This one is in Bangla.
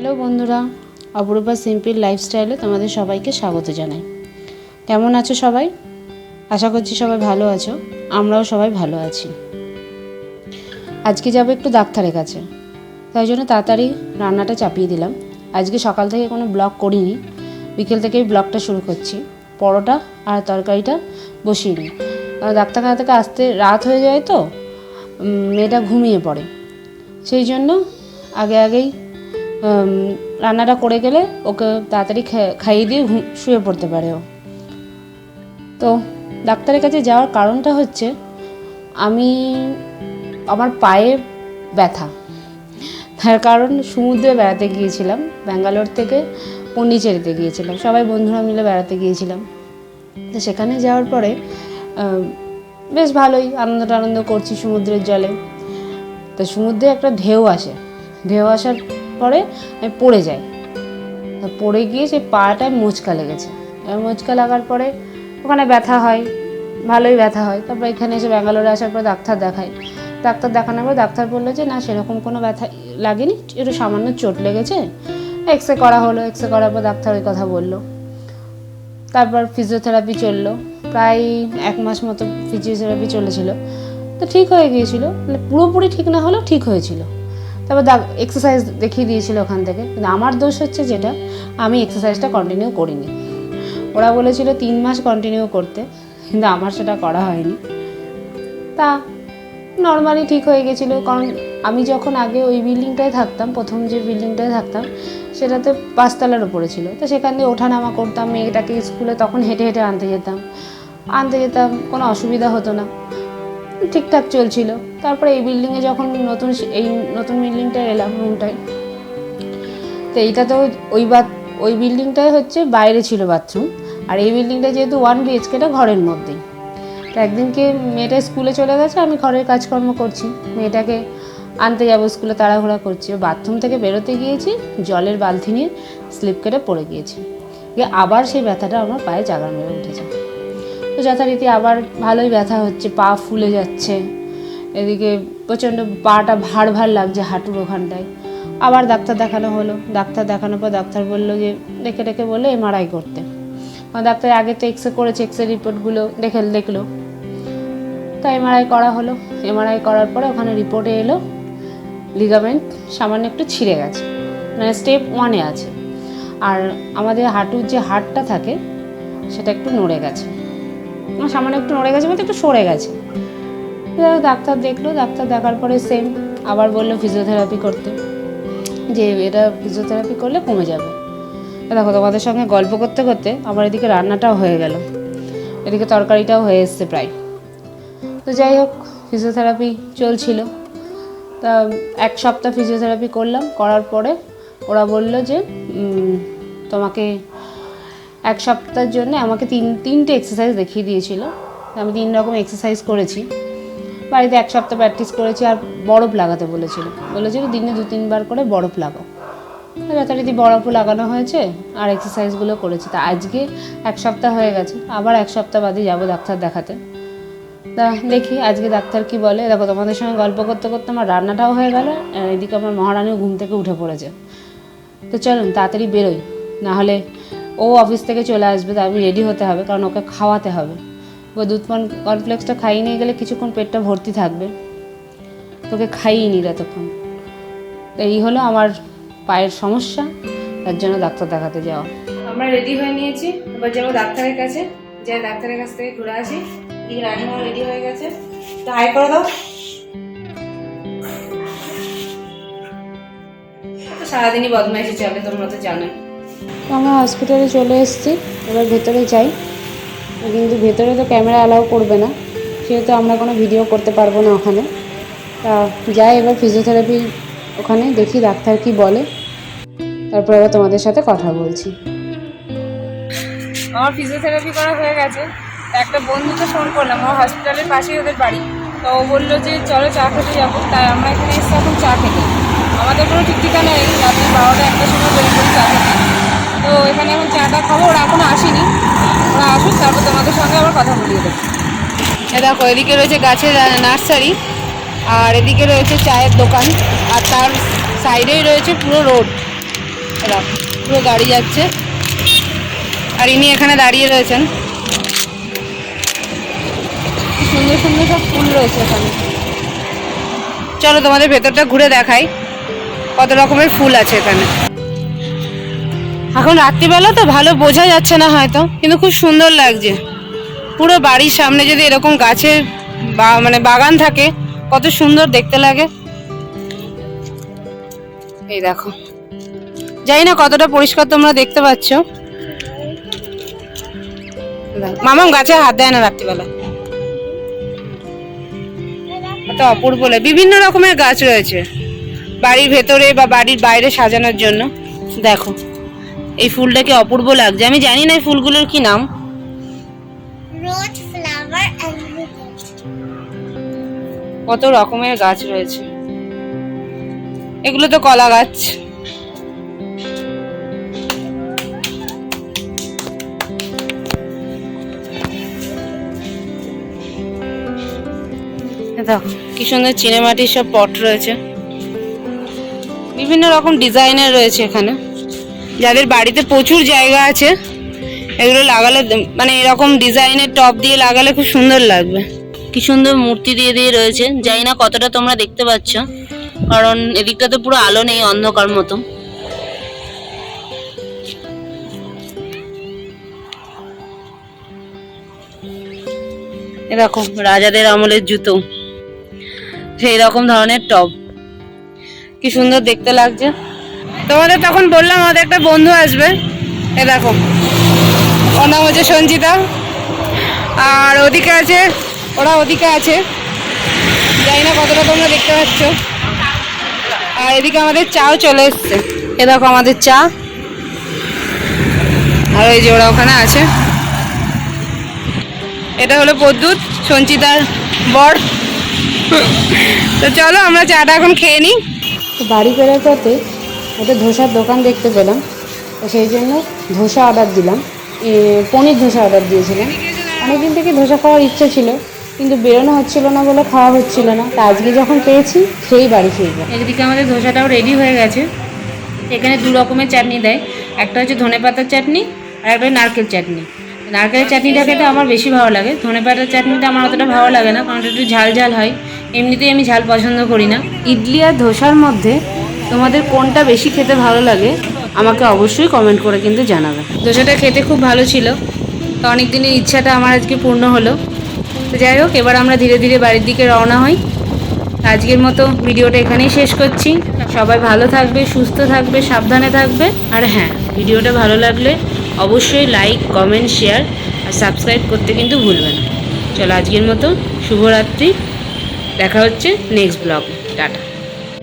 হ্যালো বন্ধুরা, অপরূপা সিম্পল লাইফস্টাইলে তোমাদের সবাইকে স্বাগত জানাই। কেমন আছো সবাই? আশা করছি সবাই ভালো আছো, আমরাও সবাই ভালো আছি। আজকে যাব একটু ডাক্তারের কাছে, তাই জন্য তাড়াতাড়ি রান্নাটা চাপিয়ে দিলাম। আজকে সকাল থেকে কোনো ব্লগ করিনি, বিকেল থেকেই ব্লগটা শুরু করছি। পরোটা আর তরকারিটা বসিয়ে নিই কারণ ডাক্তারখানা থেকে আসতে রাত হয়ে যায় তো মেয়েটা ঘুমিয়ে পড়ে। সেই জন্য আগে আগেই রান্নাটা করে গেলে ওকে তাড়াতাড়ি খাইয়ে দিয়ে শুয়ে পড়তে পারে ও। তো ডাক্তারের কাছে যাওয়ার কারণটা হচ্ছে আমি, আমার পায়ে ব্যথা। তার কারণ সমুদ্রে বেড়াতে গিয়েছিলাম, ব্যাঙ্গালোর থেকে পন্ডিচেরিতে গিয়েছিলাম, সবাই বন্ধুরা মিলে বেড়াতে গিয়েছিলাম। তো সেখানে যাওয়ার পরে বেশ ভালোই আনন্দ টানন্দ করছি সমুদ্রের জলে। তো সমুদ্রে একটা ঢেউ আসে। ঢেউ আসার পরে আমি পড়ে যাই। পড়ে গিয়ে সেই পাটায় মোচকা লেগেছে। এবার মোচকা লাগার পরে ওখানে ব্যথা হয়, ভালোই ব্যথা হয়। তারপর এখানে এসে ব্যাঙ্গালোরে আসার পর ডাক্তার দেখাই। ডাক্তার দেখানোর পর ডাক্তার বলল যে, না, সেরকম কোনো ব্যথা লাগেনি, একটু সামান্য চোট লেগেছে। এক্স রে করা হলো এক্স রে করার পর ডাক্তার ওই কথা বলল। তারপর ফিজিওথেরাপি চলল। প্রায় এক মাস মতো ফিজিওথেরাপি চলেছিল। তো ঠিক হয়ে গিয়েছিল। মানে পুরোপুরি ঠিক না হলেও ঠিক হয়েছিল। তারপর দা এক্সারসাইজ দেখিয়ে দিয়েছিল ওখান থেকে। কিন্তু আমার দোষ হচ্ছে যেটা, আমি এক্সারসাইজটা কন্টিনিউ করিনি। ওরা বলেছিল তিন মাস কন্টিনিউ করতে, কিন্তু আমার সেটা করা হয়নি। তা নর্মালি ঠিক হয়ে গেছিল, কারণ আমি যখন আগে ওই বিল্ডিংটায় থাকতাম, প্রথম যে বিল্ডিংটায় থাকতাম, সেটাতে পাঁচতলার উপরে ছিল। তো সেখান দিয়ে ওঠানামা করতাম, মেয়েটাকে স্কুলে তখন হেঁটে হেঁটে আনতে যেতাম। আনতে যেতাম, কোনো অসুবিধা হতো না। ঠিকঠাক চলছিল। তারপরে এই বিল্ডিংয়ে যখন নতুন এই নতুন বিল্ডিংটায় এলাম রুমটায় তো এইটা তো ওই বাথ ওই বিল্ডিংটায় হচ্ছে বাইরে ছিল বাথরুম আর এই বিল্ডিংটা যেহেতু ওয়ান বিএচকেটা ঘরের মধ্যেই। তো একদিনকে মেয়েটা স্কুলে চলে গেছে, আমি ঘরের কাজকর্ম করছি। মেয়েটাকে আনতে যাব স্কুলে, তাড়াহুড়া করছি। বাথরুম থেকে বেরোতে গিয়েছি, জলের বালতি নিয়ে স্লিপ কেটে পড়ে গিয়েছি। গিয়ে আবার সেই ব্যথাটা আমার পায়ে জাগার মেরে উঠেছে। তো যথারীতি আবার ভালোই ব্যথা হচ্ছে, পা ফুলে যাচ্ছে। এদিকে প্রচণ্ড পাটা ভার ভার লাগছে হাঁটুর ওখানটায়। আবার ডাক্তার দেখানো হলো। ডাক্তার দেখানোর পর ডাক্তার বলল যে, ডেকে ডেকে বলল এমআরআই করতে। ডাক্তার আগে তো এক্সরে করেছে এক্সরে রিপোর্টগুলো দেখে দেখল। তা এমআরআই করা হলো। এমআরআই করার পরে ওখানে রিপোর্টে এলো লিগামেন্ট সামান্য একটু ছিঁড়ে গেছে। মানে স্টেপ ওয়ানে আছে। আর আমাদের হাঁটুর যে হাড়টা থাকে, সেটা একটু নড়ে গেছে। সামান্য একটু নড়ে গেছে বলতে একটু সরে গেছে। ডাক্তার দেখল, ডাক্তার দেখার পরে সেম আবার বলল ফিজিওথেরাপি করতে। যে এটা ফিজিওথেরাপি করলে কমে যাবে। দেখো তোমাদের সঙ্গে গল্প করতে করতে আমার এদিকে রান্নাটাও হয়ে গেল। এদিকে তরকারিটাও হয়ে এসছে প্রায়। তো যাই হোক ফিজিওথেরাপি চলছিল। তা এক সপ্তাহ ফিজিওথেরাপি করলাম, করার পরে ওরা বলল যে তোমাকে এক সপ্তাহের জন্য আমাকে তিন, তিনটে এক্সারসাইজ দেখিয়ে দিয়েছিল। আমি তিন রকম এক্সারসাইজ করেছি। বাড়িতে এক সপ্তাহ প্র্যাকটিস করেছি আর বরফ লাগাতে বলেছিল। বলেছিল দিনে দু, তিনবার করে বরফ লাগাও। যথারীতি বরফও লাগানো হয়েছে আর এক্সারসাইজগুলো করেছি। তা আজকে এক সপ্তাহ হয়ে গেছে। আবার এক সপ্তাহ বাদে যাব ডাক্তার দেখাতে। তা দেখি আজকে ডাক্তার কি বলে। দেখো, তোমাদের সঙ্গে গল্প করতে করতে আমার রান্নাটাও হয়ে গেল। এদিকে আমার মহারানীও ঘুম থেকে উঠে পড়েছে। তো চলুন, তাড়াতাড়ি বেরোই। নাহলে ও অফিস থেকে চলে আসবে তা আমি রেডি হতে হবে, কারণ ওকে খাওয়াতে হবে। ও দুধ কর্নফ্লেক্সটা খাইয়ে নিয়ে গেলে কিছুক্ষণ পেটটা ভর্তি থাকবে। তোকে খাইয়ে নি এতক্ষণ। এই হলো আমার পায়ের সমস্যা, তার জন্য ডাক্তার দেখাতে যাওয়া। আমরা রেডি হয়ে নিয়েছি, এবার যাব ডাক্তারের কাছে যে ডাক্তারের কাছ থেকে ঘুরে আসি। এই রানিমাও রেডি হয়ে গেছে। তো হাই করে দাও। সারাদিনই বদমাইশি চলে তোমরা তো জানোই। আমরা হসপিটালে চলে এসেছি। এবার ভেতরে যাই। কিন্তু ভেতরে তো ক্যামেরা অ্যালাউ করবে না। সেহেতু আমরা কোনো ভিডিও করতে পারব না ওখানে। তা যাই এবার ফিজিওথেরাপি ওখানে দেখি ডাক্তার কি বলে। তারপর আবার তোমাদের সাথে কথা বলছি। আমার ফিজিওথেরাপি করা হয়ে গেছে। তা একটা বন্ধুকে ফোন করলাম আমার হসপিটালের পাশেই ওদের বাড়ি। তো ও বলল যে, চলো চা খেতে যাব। তাই আমরা এখানে এসেছি এখন চা খেতে। আমাদের কোনো ঠিক ঠিকানা নেই। রাত্রি বারোটা একটার সময় পড়ি চা খেতে। তো এখানে এখন চাটা খাব ওরা এখনও আসেনি। ওরা আসুক তারপর তোমাদের সঙ্গে আবার কথা বলিয়ে দেবো। দেখো এদিকে রয়েছে গাছের নার্সারি আর এদিকে রয়েছে চায়ের দোকান আর তার সাইডেই রয়েছে পুরো রোড। এরা, পুরো গাড়ি যাচ্ছে। আর ইনি এখানে দাঁড়িয়ে রয়েছেন। সুন্দর সুন্দর সব ফুল রয়েছে এখানে। চলো তোমাদের ভেতরটা ঘুরে দেখাই কত রকমের ফুল আছে এখানে। এখন রাত্রিবেলা তো ভালো বোঝা যাচ্ছে না হয়তো। কিন্তু খুব সুন্দর লাগছে। পুরো বাড়ির সামনে যদি এরকম গাছের মানে বাগান থাকে, কত সুন্দর দেখতে লাগে। এই দেখো। জানি না কতটা পরিষ্কার তোমরা দেখতে পাচ্ছ। মামাম গাছে হাত দেয় না রাত্রিবেলা। কত অপূর্ব বিভিন্ন রকমের গাছ রয়েছে। বাড়ির ভেতরে বা বাড়ির বাইরে সাজানোর জন্য। দেখো। এই ফুলটাকে অপূর্ব লাগছে। আমি জানি না এই ফুলগুলোর কি নাম। কত রকমের গাছ রয়েছে। এগুলো তো কলা গাছ। দেখো কি সুন্দর চিনেমাটির সব পট রয়েছে। বিভিন্ন রকম ডিজাইনের রয়েছে এখানে। যাদের বাড়িতে প্রচুর জায়গা আছে, এগুলো লাগালে মানে এরকম ডিজাইনের টপ দিয়ে লাগালে খুব সুন্দর লাগবে। কি সুন্দর মূর্তি দিয়ে দিয়ে রয়েছে। জানি না কতটা তোমরা দেখতে পাচ্ছ। কারণ এদিকটা তো পুরো আলো নেই, অন্ধকার মতো। এরকম রাজাদের আমলের জুতো। সেই রকম ধরনের টপ। কি সুন্দর দেখতে লাগছে। তোমাদের তখন বললাম আমাদের একটা বন্ধু আসবে। এ দেখো, ওর নাম হচ্ছে সঞ্চিতা আর ওদিকে আছে, ওরা ওদিকে আছে। জানি না কতটা তোমরা দেখতে পাচ্ছ। আর এদিকে আমাদের চাও চলে এসছে। এ দেখো আমাদের চা। আর ওই যে ওরা ওখানে আছে। এটা হলো পদ্যুৎ সঞ্চিতার বর। তো চলো আমরা চাটা এখন খেয়ে নিই। বাড়ি ফেরার পথে একটা ধোসার দোকান দেখতে পেলাম। তো সেই জন্য ধোসা অর্ডার দিলাম। পনির ধোসা অর্ডার দিয়েছিলাম অনেকদিন থেকে ধোসা খাওয়ার ইচ্ছে ছিল কিন্তু বেরোনো হচ্ছিল না বলে খাওয়া হচ্ছিল না। তা আজকে যখন পেয়েছি সেই বাড়ি ফিরবো। একদিকে আমাদের ধোসাটাও রেডি হয়ে গেছে। এখানে দু রকমের চাটনি দেয়। একটা হচ্ছে ধনে পাতার চাটনি আর একটা নারকেল চাটনি। নারকেলের চাটনিটা খেতে আমার বেশি ভালো লাগে। ধনে পাতার চাটনিটা আমার অতটা ভালো লাগে না কারণ একটু ঝাল ঝাল হয়। এমনিতেই আমি ঝাল পছন্দ করি না। ইডলি আর ধোসার মধ্যে তোমাদের কোনটা বেশি খেতে ভালো লাগে, আমাকে অবশ্যই কমেন্ট করে কিন্তু জানাবে। ধোসাটা খেতে খুব ভালো ছিল। তো অনেক দিনের ইচ্ছাটা আমার আজকে পূর্ণ হলো। তো যাই হোক, এবার আমরা ধীরে ধীরে বাড়ির দিকে রওনা হই। আজকের মতো ভিডিওটা এখানেই শেষ করছি। সবাই ভালো থাকবে, সুস্থ থাকবে, সাবধানে থাকবে। আর হ্যাঁ ভিডিওটা ভালো লাগলে অবশ্যই লাইক কমেন্ট শেয়ার আর সাবস্ক্রাইব করতে কিন্তু ভুলবেন না। চলো আজকের মতো শুভরাত্রি। দেখা হচ্ছে নেক্সট ব্লগ টাটা।